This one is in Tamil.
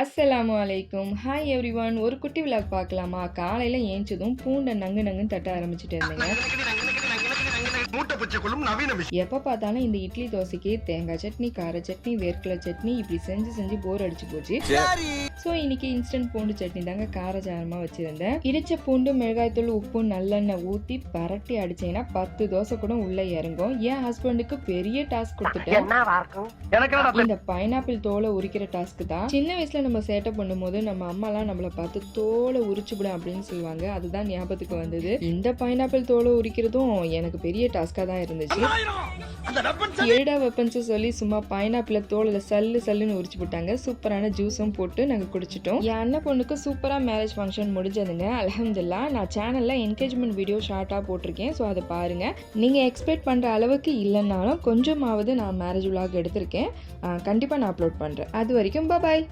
அஸ்ஸலாமு அலைக்கும் ஹாய் எவ்ரி ஒன் ஒரு குட்டி விழா பார்க்கலாமா? காலையில் ஏஞ்சதும் பூண்டை நங்கு நங்குன்னு தட்ட ஆரம்பிச்சுட்டு இருந்தேங்க. கொள்ளும் நவீன மிஷின் எப்போ பார்த்தாலும் இந்த இட்லி தோசைக்கு தேங்காய் சட்னி கார சட்னி வேர்க்கடலை சட்னி இப்படி செஞ்சு செஞ்சு போர் அடிச்சு போச்சு. ஸோ இன்னைக்கு இன்ஸ்டன்ட் பூண்டு சட்னி தாங்க காரசாரமாக வச்சுருந்தேன். இடிச்ச பூண்டு மிளகாய்த்தூள் உப்பு நல்லெண்ணெய் ஊற்றி பரட்டி அடிச்சீங்கன்னா பத்து தோசை கூட உள்ளே இறங்கும். என் ஹஸ்பண்டுக்கு பெரிய டாஸ்க் கொடுத்துட்டேன். இந்த பைனாப்பிள் தோலை உரிக்கிற டாஸ்க் தான். சின்ன வயசுல நம்ம சேட்டை பண்ணும்போது நம்ம அம்மாலாம் நம்மள பார்த்து தோலை உரிச்சுவிடும் அப்படின்னு சொல்லுவாங்க. அதுதான் ஞாபகத்துக்கு வந்தது. இந்த பைனாப்பிள் தோலை உரிக்கிறதும் எனக்கு பெரிய டாஸ்கா தான் இருந்துச்சு. அந்த வெப்பன் ஏடா வெப்பன்ஸ் சொல்லி சும்மா பைனாப்பிள தோலில் சல்லு சல்லுன்னு உரிச்சு போட்டாங்க. சூப்பரான ஜூஸும் போட்டு நாங்கள் குடிச்சிட்டோம். என் அண்ணன் பொண்ணுக்கு சூப்பராக மேரேஜ் ஃபங்க்ஷன் முடிஞ்சதுங்க. அலமதுல்லா நான் சேனலில் என்கேஜ்மெண்ட் வீடியோ ஷார்ட்டாக போட்டிருக்கேன். ஸோ அதை பாருங்கள் நீங்கள் எக்ஸ்பெக்ட் பண்ணுற அளவுக்கு இல்லைன்னாலும் கொஞ்சமாவது நான் மேரேஜ் விலாக் எடுத்திருக்கேன். கண்டிப்பாக நான் அப்லோட் பண்ணுறேன் அது வரைக்கும் பாய்